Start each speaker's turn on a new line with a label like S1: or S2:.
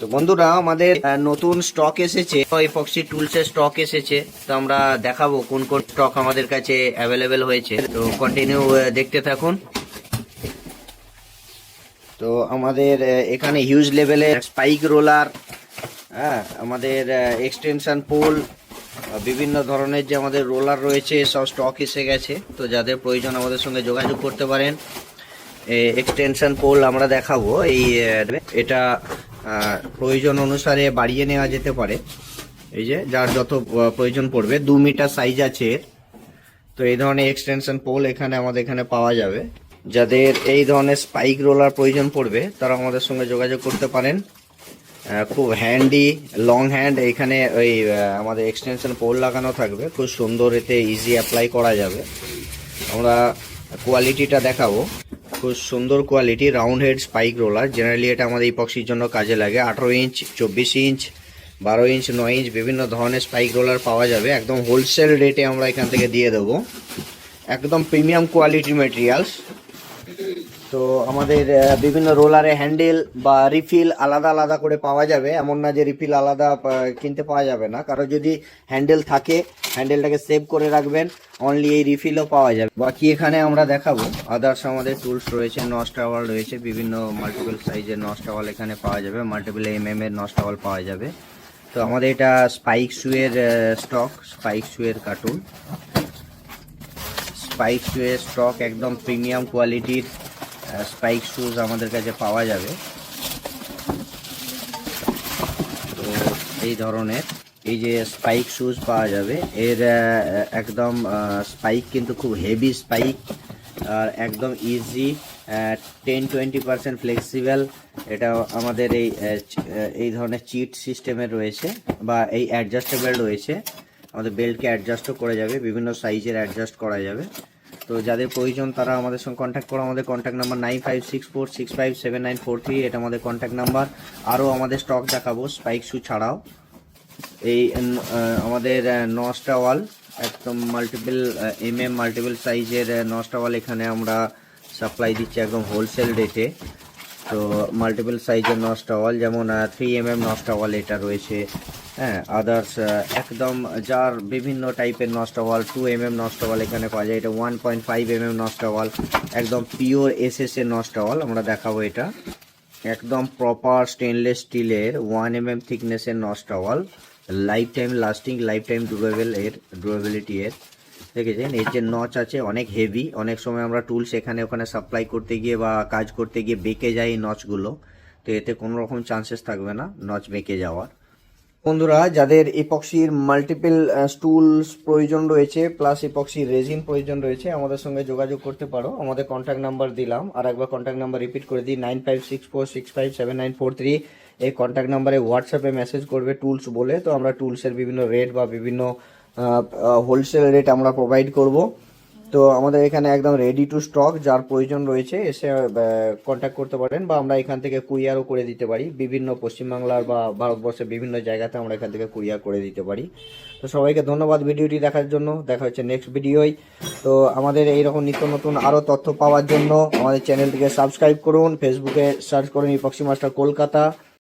S1: তো বন্ধুরা আমাদের নতুন স্টক এসেছে। এপক্সি টুলস এর স্টক এসেছে। তো আমরা দেখাবো কোন কোন স্টক আমাদের কাছে অ্যাভেলেবেল হয়েছে। তো কন্টিনিউ দেখতে থাকুন। তো আমাদের এখানে হিউজ লেভেলের স্পাইক রোলার হ্যাঁ আমাদের এক্সটেনশন পোল বিভিন্ন ধরনের যে আমাদের রোলার রয়েছে, সব স্টক এসে গেছে। তো যাদের প্রয়োজন আমাদের সঙ্গে যোগাযোগ করতে পারেন। এক্সটেনশন পোল আমরা দেখাবো। এই এটা প্রয়োজন অনুসারে বাড়িয়ে নেওয়া যেতে পারে। এই যে, যার যত প্রয়োজন পড়বে, দু মিটার সাইজ আছে তো এই ধরনের এক্সটেনশন পোল এখানে আমাদের এখানে পাওয়া যাবে। যাদের এই ধরনের স্পাইক রোলার প্রয়োজন পড়বে, তারা আমাদের সঙ্গে যোগাযোগ করতে পারেন। খুব হ্যান্ডি লং হ্যান্ড এখানে ওই আমাদের এক্সটেনশন পোল লাগানো থাকবে। খুব সুন্দর এতে ইজি অ্যাপ্লাই করা যাবে। আমরা কোয়ালিটিটা দেখাবো। খুব সুন্দর quality round head spike roller generally এটা আমাদের ইপক্সির জন্য কাজে লাগে। আঠারো ইঞ্চ চব্বিশ ইঞ্চ বারো ইঞ্চ নয় ইঞ্চ বিভিন্ন ধরনের স্পাইক রোলার পাওয়া যাবে। একদম হোলসেল রেটে আমরা এখান থেকে দিয়ে দেবো। একদম প্রিমিয়াম কোয়ালিটির মেটেরিয়ালস তো আমাদের বিভিন্ন রোলারে হ্যান্ডেল বা রিফিল আলাদা আলাদা করে পাওয়া যাবে। এমন না যে রিফিল আলাদা কিনতে পাওয়া যাবে না। কারও যদি হ্যান্ডেল থাকে, হ্যান্ডেলটাকে সেভ করে রাখবেন অনলি এই রিফিলও পাওয়া যাবে। বাকি এখানে আমরা দেখাবো। আদার্স আমাদের টুলস রয়েছে নস টাওয়াল রয়েছে, বিভিন্ন মাল্টিপল সাইজের নস টাওয়াল এখানে পাওয়া যাবে মাল্টিপল এম এম এর নস টাওয়াল পাওয়া যাবে। তো আমাদের এটা স্পাইক শুয়ের স্টক স্পাইক শুয়ের কার্টুন স্পাইক শুয়ের স্টক একদম প্রিমিয়াম কোয়ালিটির স্পাইক শুজ আমাদের কাছে পাওয়া যাবে। তো এই ধরনের এই যে স্পাইক শুজ পাওয়া যাবে, এর একদম স্পাইক কিন্তু খুব হেভি স্পাইক আর একদম easy ten twenty percent flexible এটা আমাদের এই এই ধরনের চিট সিস্টেমের রয়েছে বা এই অ্যাডজাস্টেবল রয়েছে। আমাদের বেল্টকে অ্যাডজাস্টও করে যাবে, বিভিন্ন সাইজের অ্যাডজাস্ট করা যাবে। তো যাদের প্রয়োজন তারা আমাদের সঙ্গে কন্ট্যাক্ট করো। আমাদের contact number nine five six four six five seven nine four three এটা আমাদের কন্ট্যাক্ট নাম্বার আরও আমাদের স্টক দেখাবো স্পাইক শু ছাড়াও। এই আমাদের নসটা ওয়াল একদম মাল্টিপল এম এম মাল্টিপল সাইজের নসটা ওয়াল এখানে আমরা সাপ্লাই দিচ্ছি একদম হোলসেল রেটে তো মাল্টিপল সাইজের নসটা ওয়াল যেমন থ্রি এম এম নসটা ওয়াল এটা রয়েছে। হ্যাঁ আদার্স একদম যার বিভিন্ন টাইপের নসটা ওয়াল টু এম এম নসটা ওয়াল এখানে পাওয়া যায়। এটা one point five M M নসটা wall একদম পিওর এস এস এর নসটা ওয়াল আমরা দেখাবো এটা। একদম প্রপার স্টেনলেস স্টিলের ওয়ান এম এম থিকনেসের নসটা wall life time lasting life time durable এর ডুরেবিলিটি এর। দেখেছেন? এর যে নচ আছে অনেক হেভি অনেক সময় আমরা টুলস এখানে ওখানে সাপ্লাই করতে গিয়ে বা কাজ করতে গিয়ে বেঁকে যায় এই নচগুলো। তো এতে কোনো রকম চান্সেস থাকবে না নচ বেঁকে যাওয়ার। বন্ধুরা, যাদের ইপক্সির মাল্টিপল স্টুলস প্রয়োজন রয়েছে প্লাস ইপক্সির রেজিন প্রয়োজন রয়েছে, আমাদের সঙ্গে যোগাযোগ করতে পারো। আমাদের কন্ট্যাক্ট নাম্বার দিলাম। আর একবার কন্ট্যাক্ট নাম্বার রিপিট করে দিই nine five six four six five seven nine four three এই কন্ট্যাক্ট নাম্বারে হোয়াটসঅ্যাপে মেসেজ করবে টুলস বলে। তো আমরা টুলসের বিভিন্ন রেট বা বিভিন্ন হোলসেল রেট আমরা প্রোভাইড করব। তো আমাদের এখানে একদম রেডি টু স্টক যার প্রয়োজন রয়েছে, এসে কন্ট্যাক্ট করতে পারেন বা আমরা এখান থেকে কুরিয়ারও করে দিতে পারি। বিভিন্ন পশ্চিমবাংলার বা ভারতবর্ষের বিভিন্ন জায়গাতে আমরা এখান থেকে কুরিয়ার করে দিতে পারি। তো সবাইকে ধন্যবাদ ভিডিওটি দেখার জন্য। দেখা হচ্ছে নেক্সট ভিডিওই তো আমাদের এইরকম নিত্য নতুন আরও তথ্য পাওয়ার জন্য আমাদের চ্যানেলটিকে সাবস্ক্রাইব করুন। ফেসবুকে সার্চ করুন ইপক্সি মাস্টার কলকাতা।